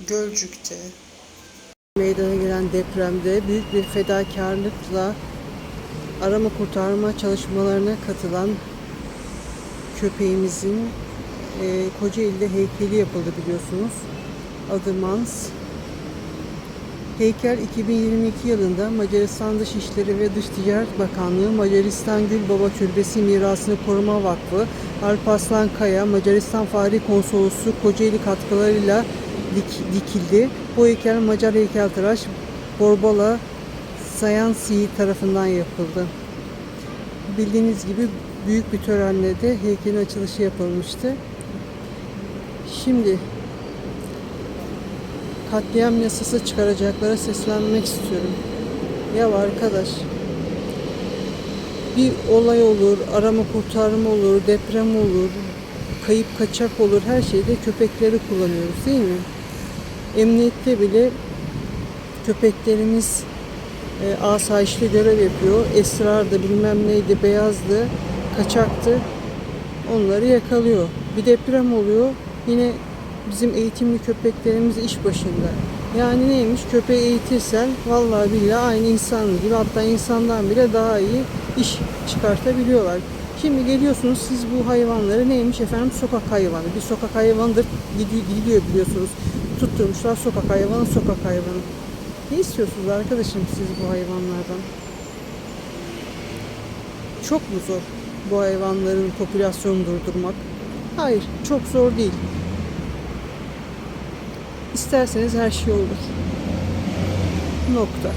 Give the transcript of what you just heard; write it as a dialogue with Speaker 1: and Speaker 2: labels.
Speaker 1: Gölcük'te meydana gelen depremde büyük bir fedakarlıkla arama kurtarma çalışmalarına katılan köpeğimizin e, Kocaeli'de heykeli yapıldı biliyorsunuz. Adı Mans. Heykel 2022 yılında Macaristan Dışişleri ve Dış Ticaret Bakanlığı Macaristan Gülbaba Türbesi Mirasını Koruma Vakfı Alparslan Kaya Macaristan Fahri Konsolosluğu Kocaeli katkılarıyla dik- dikildi. Bu heykel Macar heykeltıraş Borbala Sayansi tarafından yapıldı. Bildiğiniz gibi büyük bir törenle de heykelin açılışı yapılmıştı. Şimdi katliam yasası çıkaracaklara seslenmek istiyorum. Ya arkadaş bir olay olur, arama kurtarma olur, deprem olur, kayıp kaçak olur her şeyde köpekleri kullanıyoruz değil mi? Emniyette bile köpeklerimiz e, asayişte görev yapıyor. Esrar'da bilmem neydi, beyazdı, kaçaktı. Onları yakalıyor. Bir deprem oluyor. Yine bizim eğitimli köpeklerimiz iş başında. Yani neymiş? Köpeği eğitirsen vallahi billahi aynı insan gibi hatta insandan bile daha iyi iş çıkartabiliyorlar. Şimdi geliyorsunuz siz bu hayvanları neymiş efendim sokak hayvanı. Bir sokak hayvanıdır gidiyor, biliyorsunuz. Tutturmuşlar sokak hayvanı sokak hayvanı. Ne istiyorsunuz arkadaşım siz bu hayvanlardan? Çok mu zor bu hayvanların popülasyonunu durdurmak? Hayır, çok zor değil. İsterseniz her şey olur. Nokta.